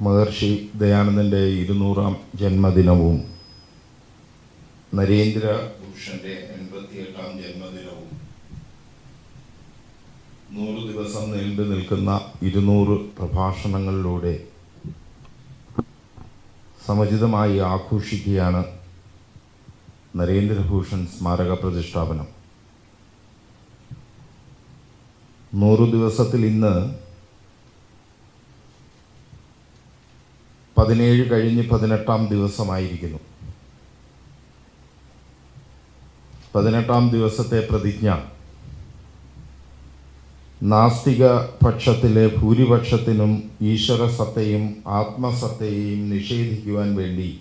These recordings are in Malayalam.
മഹർഷി ദയാനന്ദന്റെ ഇരുന്നൂറാം ജന്മദിനവും നരേന്ദ്ര പുരുഷന്റെ എൺപത്തിയെട്ടാം ജന്മദിനവും നൂറ് ദിവസം നീണ്ടു നിൽക്കുന്ന ഇരുന്നൂറ് പ്രഭാഷണങ്ങളിലൂടെ സമുചിതമായി ആഘോഷിക്കുകയാണ് നരേന്ദ്രഭൂഷൺ സ്മാരക പ്രതിഷ്ഠാപനം. നൂറു ദിവസത്തിൽ ഇന്ന് പതിനേഴ് കഴിഞ്ഞ് പതിനെട്ടാം ദിവസമായിരിക്കുന്നു. പതിനെട്ടാം ദിവസത്തെ പ്രതിജ്ഞ. നാസ്തിക പക്ഷത്തിലെ ഭൂരിപക്ഷത്തിനും ഈശ്വരസത്തയും ആത്മസത്തയെയും നിഷേധിക്കുവാൻ വേണ്ടി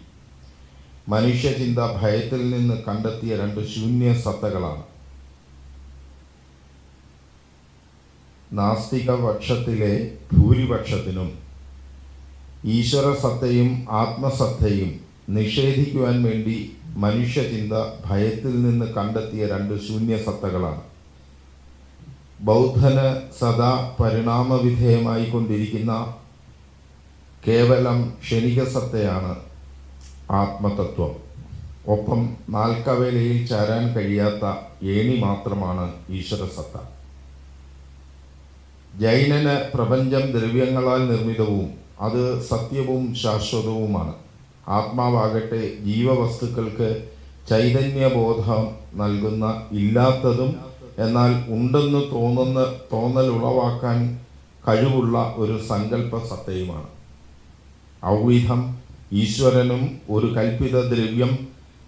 മനുഷ്യചിന്ത ഭയത്തിൽ നിന്ന് കണ്ടെത്തിയ രണ്ട് ശൂന്യ സത്തകളാണ്. നാസ്തിക പക്ഷത്തിലെ ഭൂരിപക്ഷത്തിനും ഈശ്വരസത്തയും ആത്മസത്തയും നിഷേധിക്കുവാൻ വേണ്ടി മനുഷ്യചിന്ത ഭയത്തിൽ നിന്ന് കണ്ടെത്തിയ രണ്ട് ശൂന്യസത്തകളാണ്. ബൗദ്ധന് സദാ പരിണാമവിധേയമായി കൊണ്ടിരിക്കുന്ന കേവലം ക്ഷണികസത്തയാണ് ആത്മതത്വം. ഒപ്പം നാൽക്കവേലയിൽ ചേരാൻ കഴിയാത്ത ഏണി മാത്രമാണ് ഈശ്വരസത്ത. ജൈനന് പ്രപഞ്ചം ദ്രവ്യങ്ങളാൽ നിർമ്മിതവും അത് സത്യവും ശാശ്വതവുമാണ്. ആത്മാവാകട്ടെ ജീവവസ്തുക്കൾക്ക് ചൈതന്യബോധം നൽകുന്ന ഇല്ലാത്തതും എന്നാൽ ഉണ്ടെന്ന് തോന്നുന്ന തോന്നൽ ഉളവാക്കാൻ കഴിവുള്ള ഒരു സങ്കല്പ സത്തയുമാണ് ഔവിധം ഈശ്വരനും ഒരു കൽപ്പിത ദ്രവ്യം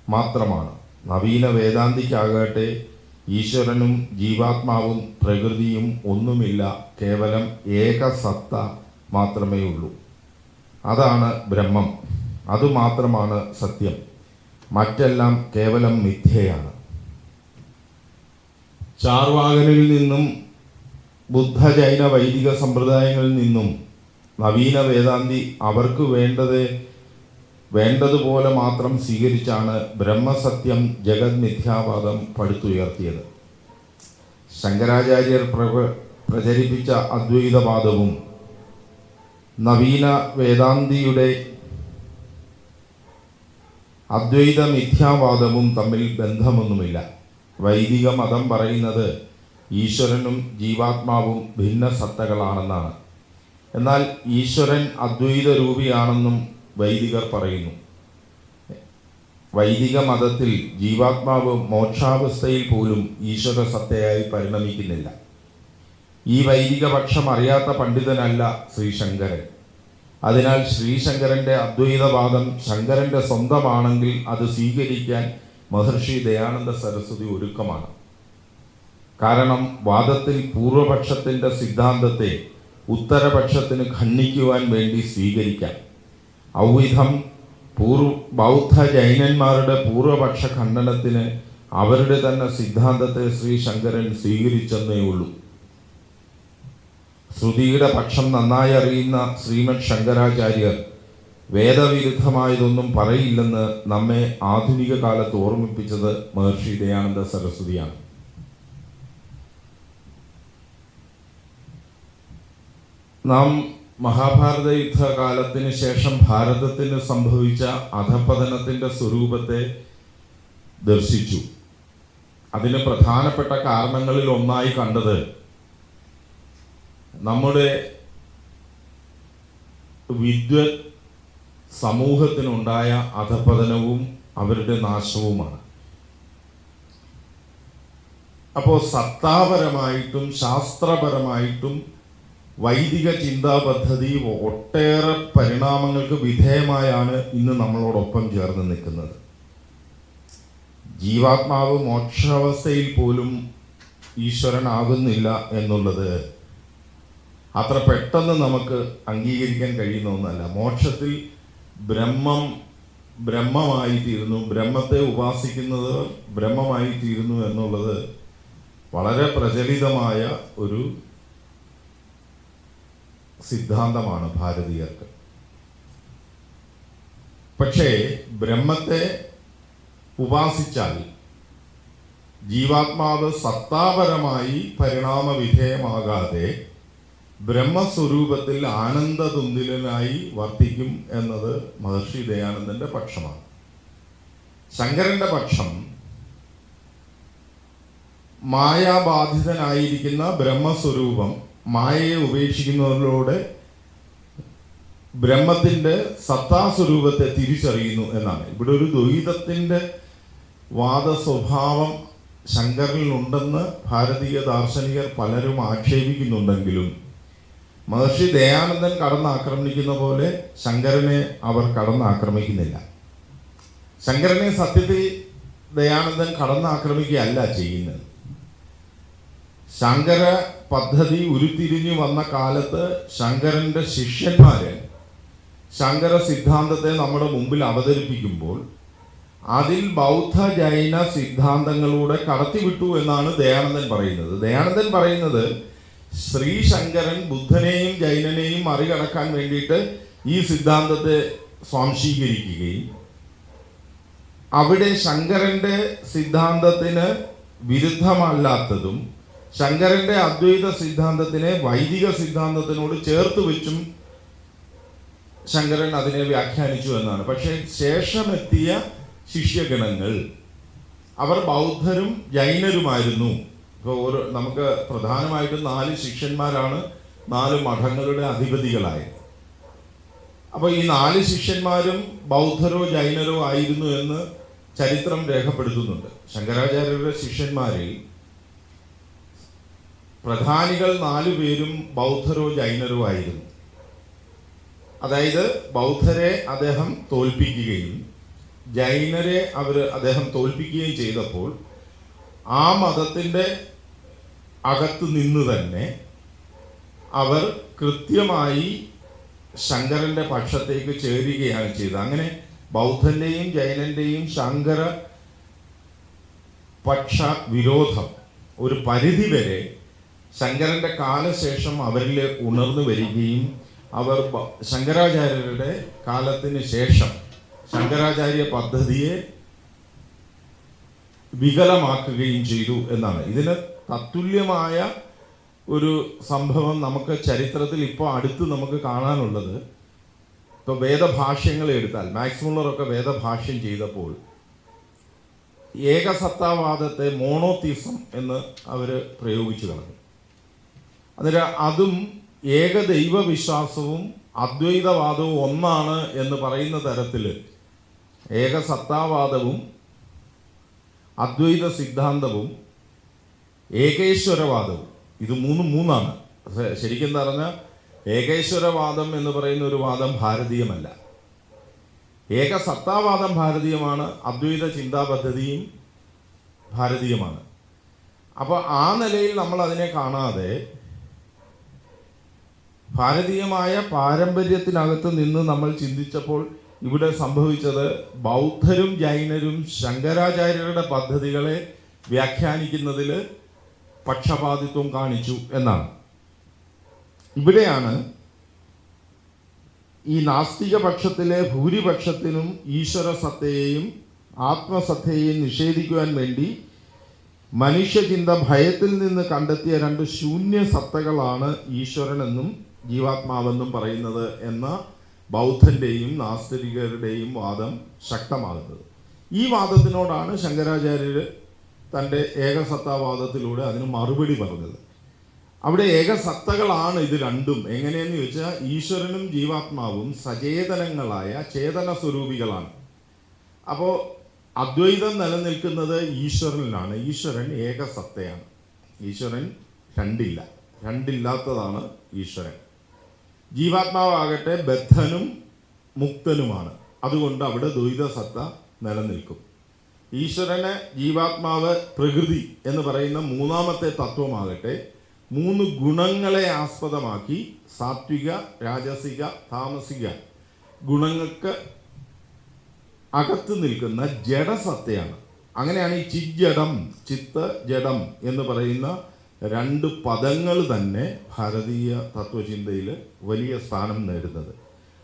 മാത്രമാണ്. നവീന വേദാന്തിക്കാകട്ടെ ഈശ്വരനും ജീവാത്മാവും പ്രകൃതിയും ഒന്നുമില്ല. കേവലം ഏക സത്ത മാത്രമേ ഉള്ളൂ. അതാണ് ബ്രഹ്മം. അതുമാത്രമാണ് സത്യം. മറ്റെല്ലാം കേവലം മിഥ്യയാണ്. ചാർവാകനിൽ നിന്നും ബുദ്ധ ജൈന വൈദിക സമ്പ്രദായങ്ങളിൽ നിന്നും നവീന വേദാന്തി അവർക്ക് വേണ്ടത് വേണ്ടതുപോലെ മാത്രം സ്വീകരിച്ചാണ് ബ്രഹ്മസത്യം ജഗത് മിഥ്യാവാദം പടുത്തുയർത്തിയത്. ശങ്കരാചാര്യർ പ്രചരിപ്പിച്ച അദ്വൈതവാദവും നവീന വേദാന്തിയുടെ അദ്വൈത മിഥ്യാവാദവും തമ്മിൽ ബന്ധമൊന്നുമില്ല. വൈദിക മതം പറയുന്നത് ഈശ്വരനും ജീവാത്മാവും ഭിന്ന സത്തകളാണെന്നാണ്. എന്നാൽ ഈശ്വരൻ അദ്വൈത രൂപിയാണെന്നും വൈദികർ പറയുന്നു. വൈദിക മതത്തിൽ ജീവാത്മാവ് മോക്ഷാവസ്ഥയിൽ പോലും ഈശ്വര സത്തയായി പരിണമിക്കുന്നില്ല. ഈ വൈദികപക്ഷം അറിയാത്ത പണ്ഡിതനല്ല ശ്രീശങ്കരൻ. അതിനാൽ ശ്രീശങ്കരന്റെ അദ്വൈതവാദം ശങ്കരന്റെ സ്വന്തമാണെങ്കിൽ അത് സ്വീകരിക്കാൻ മഹർഷി ദയാനന്ദ സരസ്വതി ഒരുക്കമാണ്. കാരണം വാദത്തിൽ പൂർവപക്ഷത്തിന്റെ സിദ്ധാന്തത്തെ ഉത്തരപക്ഷത്തിന് ഖണ്ഡിക്കുവാൻ വേണ്ടി സ്വീകരിക്കാം ഔവിധം പൂർവ ബൗദ്ധ ജൈനന്മാരുടെ പൂർവപക്ഷ ഖണ്ഡനത്തിന് അവരുടെ തന്നെ സിദ്ധാന്തത്തെ ശ്രീ ശങ്കരൻ സ്വീകരിച്ചെന്നേ ഉള്ളൂ. ശ്രുതിയുടെ പക്ഷം നന്നായി അറിയുന്ന ശ്രീമദ് ശങ്കരാചാര്യർ വേദവിരുദ്ധമായതൊന്നും പറയില്ലെന്ന് നമ്മെ ആധുനിക കാലത്ത് ഓർമ്മിപ്പിച്ചത് മഹർഷി ദയാനന്ദ സരസ്വതിയാണ്. നാം മഹാഭാരത യുദ്ധകാലത്തിന് ശേഷം ഭാരതത്തിന് സംഭവിച്ച അധപതനത്തിന്റെ സ്വരൂപത്തെ ദർശിച്ചു. അതിന് പ്രധാനപ്പെട്ട കാരണങ്ങളിൽ ഒന്നായി കണ്ടത് നമ്മുടെ വിദ്വത് സമൂഹത്തിനുണ്ടായ അധപതനവും അവരുടെ നാശവുമാണ്. അപ്പോൾ സത്താപരമായിട്ടും ശാസ്ത്രപരമായിട്ടും വൈദിക ചിന്താ പദ്ധതി ഒട്ടേറെ പരിണാമങ്ങൾക്ക് വിധേയമായാണ് ഇന്ന് നമ്മളോടൊപ്പം ചേർന്ന് നിൽക്കുന്നത്. ജീവാത്മാവ് മോക്ഷാവസ്ഥയിൽ പോലും ഈശ്വരനാകുന്നില്ല എന്നുള്ളത് അത്ര പെട്ടെന്ന് നമുക്ക് അംഗീകരിക്കാൻ കഴിയുന്ന ഒന്നല്ല മോക്ഷത്തിൽ ബ്രഹ്മം ബ്രഹ്മമായി തീരുന്നു ബ്രഹ്മത്തെ ഉപാസിക്കുന്നത് ബ്രഹ്മമായി തീരുന്നു എന്നുള്ളത് വളരെ പ്രചലിതമായ ഒരു സിദ്ധാന്തമാണ് ഭാരതീയർക്ക്. പക്ഷേ ബ്രഹ്മത്തെ ഉപാസിച്ചാൽ ജീവാത്മാവ് സത്താപരമായി പരിണാമ വിധേയമാകാതെ ബ്രഹ്മസ്വരൂപത്തിൽ ആനന്ദതുന്തിലനായി വർത്തിക്കും എന്നത് മഹർഷി ദയാനന്ദന്റെ പക്ഷമാണ്. ശങ്കരന്റെ പക്ഷം മായാബാധിതനായിരിക്കുന്ന ബ്രഹ്മസ്വരൂപം മായയെ ഉപേക്ഷിക്കുന്നതിലൂടെ ബ്രഹ്മത്തിന്റെ സത്താസ്വരൂപത്തെ തിരിച്ചറിയുന്നു എന്നാണ്. ഇവിടെ ഒരു ദ്വൈതത്തിന്റെ വാദ സ്വഭാവം ശങ്കറിലുണ്ടെന്ന് ഭാരതീയ ദാർശനികർ പലരും ആക്ഷേപിക്കുന്നുണ്ടെങ്കിലും മഹർഷി ദയാനന്ദൻ കടന്നാക്രമിക്കുന്ന പോലെ ശങ്കരനെ അവർ കടന്നാക്രമിക്കുന്നില്ല. ശങ്കരനെ സത്യത്തിൽ ദയാനന്ദൻ കടന്നാക്രമിക്കുകയല്ല ചെയ്യുന്നത്. ശങ്കര പദ്ധതി ഉരുത്തിരിഞ്ഞു വന്ന കാലത്ത് ശങ്കരന്റെ ശിഷ്യന്മാര് ശങ്കര സിദ്ധാന്തത്തെ നമ്മുടെ മുമ്പിൽ അവതരിപ്പിക്കുമ്പോൾ അതിൽ ബൗദ്ധ ജൈന സിദ്ധാന്തങ്ങളിലൂടെ കടത്തിവിട്ടു എന്നാണ് ദയാനന്ദൻ പറയുന്നത്. ദയാനന്ദൻ പറയുന്നത് ശ്രീ ശങ്കരൻ ബുദ്ധനെയും ജൈനനെയും മറികടക്കാൻ വേണ്ടിയിട്ട് ഈ സിദ്ധാന്തത്തെ സ്വാംശീകരിക്കുകയും അവിടെ ശങ്കരന്റെ സിദ്ധാന്തത്തിന് വിരുദ്ധമല്ലാത്തതും ശങ്കരന്റെ അദ്വൈത സിദ്ധാന്തത്തിനെ വൈദിക സിദ്ധാന്തത്തിനോട് ചേർത്ത് വെച്ചും ശങ്കരൻ അതിനെ വ്യാഖ്യാനിച്ചു എന്നാണ്. പക്ഷേ ശേഷമെത്തിയ ശിഷ്യഗണങ്ങൾ അവർ ബൗദ്ധരും ജൈനരുമായിരുന്നു. ഇപ്പോൾ ഒരു നമുക്ക് പ്രധാനമായിട്ടും നാല് ശിഷ്യന്മാരാണ് നാല് മഠങ്ങളുടെ അധിപതികളായത് അപ്പോൾ ഈ നാല് ശിഷ്യന്മാരും ബൗദ്ധരോ ജൈനരോ ആയിരുന്നു എന്ന് ചരിത്രം രേഖപ്പെടുത്തുന്നുണ്ട്. ശങ്കരാചാര്യരുടെ ശിഷ്യന്മാരിൽ പ്രധാനികൾ നാലു പേരും ബൗദ്ധരോ ജൈനരോ ആയിരുന്നു. അതായത് ബൗദ്ധരെ അദ്ദേഹം തോൽപ്പിക്കുകയും ജൈനരെ അവർ അദ്ദേഹം തോൽപ്പിക്കുകയും ചെയ്തപ്പോൾ ആ മതത്തിന്റെ അകത്ത് നിന്ന് തന്നെ അവർ കൃത്യമായി ശങ്കരന്റെ പക്ഷത്തേക്ക് ചേരുകയാണ് ചെയ്തത്. അങ്ങനെ ബൗദ്ധന്റെയും ജൈനന്റെയും ശങ്കര പക്ഷ വിരോധം ഒരു പരിധി വരെ ശങ്കരന്റെ കാലശേഷം അവരിൽ ഉണർന്നു വരികയും അവർ ശങ്കരാചാര്യരുടെ കാലത്തിന് ശേഷം ശങ്കരാചാര്യ പദ്ധതിയെ വികലമാക്കുകയും ചെയ്തു എന്നാണ്. ഇതിന് തത്തുല്യമായ ഒരു സംഭവം നമുക്ക് ചരിത്രത്തിൽ ഇപ്പോൾ അടുത്ത് നമുക്ക് കാണാനുള്ളത്. ഇപ്പോൾ വേദഭാഷ്യങ്ങൾ എടുത്താൽ മാക്സ് മുള്ളറൊക്കെ വേദഭാഷ്യം ചെയ്തപ്പോൾ ഏകസത്താവാദത്തെ മോണോത്തീസം എന്ന് അവർ പ്രയോഗിച്ചു കളഞ്ഞു. അതിന് അതും ഏകദൈവ വിശ്വാസവും അദ്വൈതവാദവും ഒന്നാണ് എന്ന് പറയുന്ന തരത്തിൽ ഏകസത്താവാദവും അദ്വൈത സിദ്ധാന്തവും ഏകേശ്വരവാദവും ഇത് മൂന്നും മൂന്നാണ്. ശരിക്കും പറഞ്ഞാൽ ഏകേശ്വരവാദം എന്ന് പറയുന്ന ഒരു വാദം ഭാരതീയമല്ല. ഏകസത്താവാദം ഭാരതീയമാണ് അദ്വൈത ചിന്താ പദ്ധതിയും ഭാരതീയമാണ്. അപ്പോൾ ആ നിലയിൽ നമ്മൾ അതിനെ കാണാതെ ഭാരതീയമായ പാരമ്പര്യത്തിനകത്ത് നിന്ന് നമ്മൾ ചിന്തിച്ചപ്പോൾ ഇവിടെ സംഭവിച്ചത് ബൗദ്ധരും ജൈനരും ശങ്കരാചാര്യരുടെ പദ്ധതികളെ വ്യാഖ്യാനിക്കുന്നതിൽ പക്ഷപാതിത്വം കാണിച്ചു എന്നാണ്. ഇവിടെയാണ് ഈ നാസ്തിക പക്ഷത്തിലെ ഭൂരിപക്ഷത്തിനും ഈശ്വര സത്തയെയും ആത്മസത്തയെയും നിഷേധിക്കുവാൻ വേണ്ടി മനുഷ്യചിന്ത ഭയത്തിൽ നിന്ന് കണ്ടെത്തിയ രണ്ട് ശൂന്യ സത്തകളാണ് ഈശ്വരനെന്നും ജീവാത്മാവെന്നും പറയുന്നത് എന്ന ബൗദ്ധന്റെയും നാസ്തികരുടെയും വാദം ശക്തമാകുന്നത്. ഈ വാദത്തിനോടാണ് ശങ്കരാചാര്യർ തന്റെ ഏകസത്താവാദത്തിലൂടെ അതിന് മറുപടി പറഞ്ഞത്. അവിടെ ഏകസത്തകളാണ് ഇത് രണ്ടും. എങ്ങനെയെന്ന് ചോദിച്ചാൽ ഈശ്വരനും ജീവാത്മാവും സചേതനങ്ങളായ ചേതന സ്വരൂപികളാണ്. അപ്പോൾ അദ്വൈതം നിലനിൽക്കുന്നത് ഈശ്വരനിലാണ്. ഈശ്വരൻ ഏകസത്തയാണ്. ഈശ്വരൻ രണ്ടില്ല. രണ്ടില്ലാത്തതാണ് ഈശ്വരൻ. ജീവാത്മാവാകട്ടെ ബദ്ധനും മുക്തനുമാണ്. അതുകൊണ്ട് അവിടെ ദ്വൈതസത്ത നിലനിൽക്കും. ഈശ്വരന് ജീവാത്മാവ് പ്രകൃതി എന്ന് പറയുന്ന മൂന്നാമത്തെ തത്വമാകട്ടെ മൂന്ന് ഗുണങ്ങളെ ആസ്പദമാക്കി സാത്വിക രാജസിക താമസിക ഗുണങ്ങൾക്ക് അകത്ത് നിൽക്കുന്ന ജഡസത്തയാണ്. അങ്ങനെയാണ് ഈ ചിജ്ജടം ചിത്ത ജഡം എന്ന് പറയുന്ന രണ്ട് പദങ്ങൾ തന്നെ ഭാരതീയ തത്വചിന്തയിൽ വലിയ സ്ഥാനം നേടുന്നത്.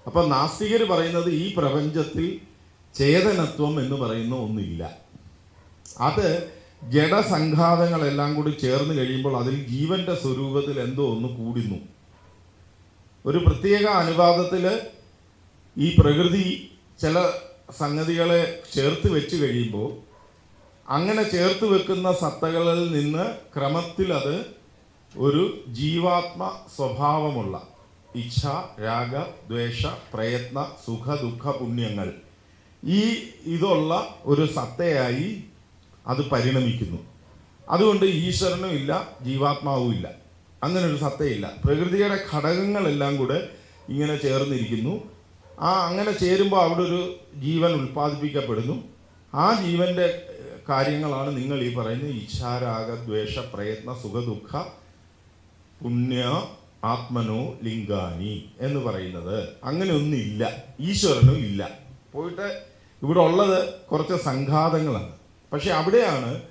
അപ്പം നാസ്തികർ പറയുന്നത് ഈ പ്രപഞ്ചത്തിൽ ചേതനത്വം എന്ന് പറയുന്ന ഒന്നില്ല. അത് ജഡസംഘാതങ്ങളെല്ലാം കൂടി ചേർന്ന് കഴിയുമ്പോൾ അതിൽ ജീവന്റെ സ്വരൂപത്തിൽ എന്തോ ഒന്ന് കൂടുന്നു. ഒരു പ്രത്യേക അനുപാതത്തിൽ ഈ പ്രകൃതി ചില സംഗതികളെ ചേർത്ത് വെച്ച് കഴിയുമ്പോൾ അങ്ങനെ ചേർത്ത് വെക്കുന്ന സത്തകളിൽ നിന്ന് ക്രമത്തിൽ അത് ഒരു ജീവാത്മ സ്വഭാവമുള്ള ഇച്ഛ രാഗ ദ്വേഷ പ്രയത്ന സുഖ ദുഃഖ പുണ്യങ്ങൾ ഈ ഇതുള്ള ഒരു സത്തയായി അത് പരിണമിക്കുന്നു. അതുകൊണ്ട് ഈശ്വരനും ഇല്ല ജീവാത്മാവും ഇല്ല. അങ്ങനെ ഒരു സത്തയില്ല. പ്രകൃതിയുടെ ഘടകങ്ങളെല്ലാം കൂടെ ഇങ്ങനെ ചേർന്നിരിക്കുന്നു. ആ അങ്ങനെ ചേരുമ്പോൾ അവിടെ ഒരു ജീവൻ ഉൽപ്പാദിപ്പിക്കപ്പെടുന്നു. ആ ജീവന്റെ കാര്യങ്ങളാണ് നിങ്ങൾ ഈ പറയുന്ന ഇച്ഛാരാഗ ദ്വേഷ പ്രയത്ന സുഖ ദുഃഖ പുണ്യ ആത്മനോ ലിംഗാനി എന്ന് പറയുന്നത്. അങ്ങനെ ഇല്ല. ഈശ്വരനും ഇല്ല. പോയിട്ട് ഇവിടെ ഉള്ളത് കുറച്ച് സംഘാതങ്ങളാണ്. പക്ഷെ അവിടെയാണ്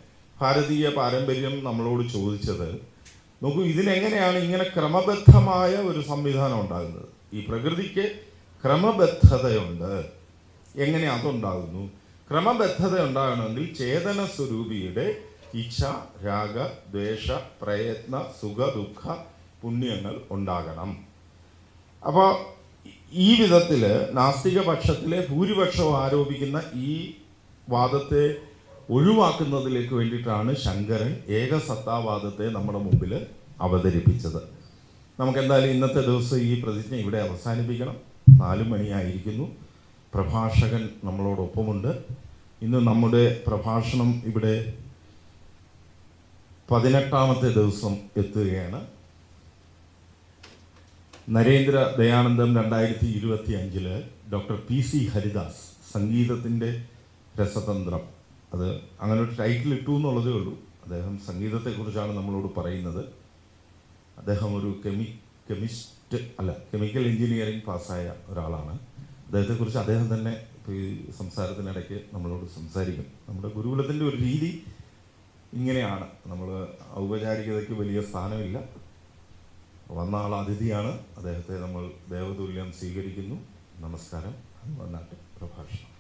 ഭാരതീയ പാരമ്പര്യം നമ്മളോട് ചോദിച്ചത്. നോക്കൂ ഇതിനെങ്ങനെയാണ് ഇങ്ങനെ ക്രമബദ്ധമായ ഒരു സംവിധാനം ഉണ്ടാകുന്നത്? ഈ പ്രകൃതിക്ക് ക്രമബദ്ധതയുണ്ട്. എങ്ങനെ അതുണ്ടാകുന്നു? ക്രമബദ്ധത ഉണ്ടാകണമെങ്കിൽ ചേതന സ്വരൂപിയുടെ ഇച്ഛ രാഗ ദ്വേഷ പ്രയത്ന സുഖ ദുഃഖ പുണ്യങ്ങൾ ഉണ്ടാകണം. അപ്പോൾ ഈ വിധത്തിൽ നാസ്തിക പക്ഷത്തിലെ ഭൂരിപക്ഷവും ആരോപിക്കുന്ന ഈ വാദത്തെ ഒഴിവാക്കുന്നതിലേക്ക് വേണ്ടിയിട്ടാണ് ശങ്കരൻ ഏകസത്താവാദത്തെ നമ്മുടെ മുമ്പിൽ അവതരിപ്പിച്ചത്. നമുക്ക് എന്തായാലും ഇന്നത്തെ ദിവസം ഈ പ്രതിജ്ഞ ഇവിടെ അവസാനിപ്പിക്കണം. നാല് മണിയായിരിക്കുന്നു. പ്രഭാഷകൻ നമ്മളോടൊപ്പമുണ്ട്. ഇന്ന് നമ്മുടെ പ്രഭാഷണം ഇവിടെ പതിനെട്ടാമത്തെ ദിവസം എത്തുകയാണ്. നരേന്ദ്ര ദയാനന്ദം രണ്ടായിരത്തി ഇരുപത്തി അഞ്ചിൽ ഡോക്ടർ പി സി ഹരിദാസ് സംഗീതത്തിന്റെ രസതന്ത്രം. അത് അങ്ങനെ ഒരു ടൈറ്റിൽ ഇട്ടു എന്നുള്ളതേ ഉള്ളൂ. അദ്ദേഹം സംഗീതത്തെക്കുറിച്ചാണ് നമ്മളോട് പറയുന്നത്. അദ്ദേഹം ഒരു കെമി കെമിസ്റ്റ് അല്ല കെമിക്കൽ എഞ്ചിനീയറിംഗ് പാസ്സായ ഒരാളാണ്. അദ്ദേഹത്തെക്കുറിച്ച് അദ്ദേഹം തന്നെ ഈ സംസാരത്തിനിടയ്ക്ക് നമ്മളോട് സംസാരിക്കും. നമ്മുടെ ഗുരുകുലത്തിന്റെ ഒരു രീതി ഇങ്ങനെയാണ്. നമ്മൾ ഔപചാരികതയ്ക്ക് വലിയ സ്ഥാനമില്ല. വന്ന ആൾ അതിഥിയാണ് അദ്ദേഹത്തെ നമ്മൾ ദേവതുല്യം സ്വീകരിക്കുന്നു. നമസ്കാരം. വന്നാട്ട് പ്രഭാഷണം.